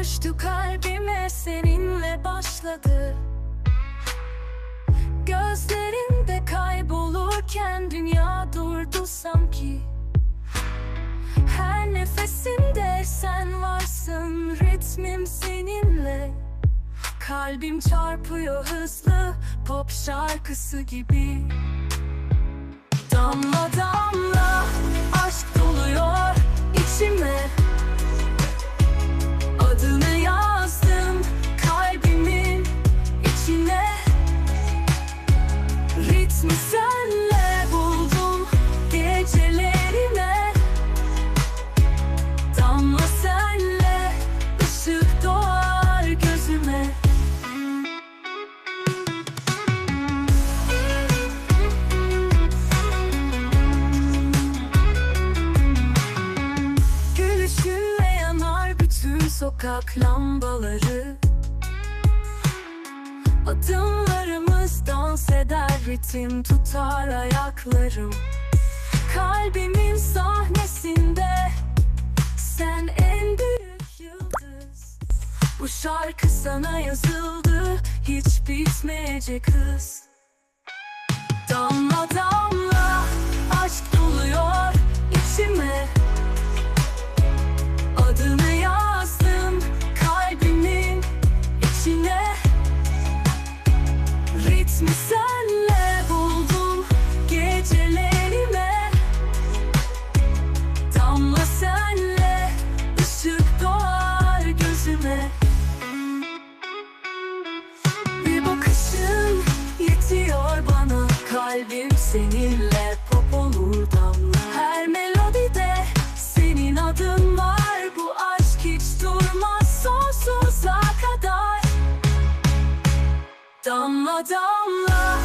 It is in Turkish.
düştü kalbime seninle başladı. Gözlerinde kaybolurken dünya durdu sanki. Her nefesimde sen varsın ritmim seninle. Kalbim çarpıyor hızlı pop şarkısı gibi. Damla damla sokak lambaları. Adımlarımız dans eder ritim tutar ayaklarım. Kalbimin sahnesinde sen en büyük yıldız. Bu şarkı sana yazıldı hiç bitmeyecek hız. Damla damla aşk Kalbim seninle pop olur damla. Her melodide senin adın var. Bu aşk hiç durmaz sonsuza kadar. Damla damla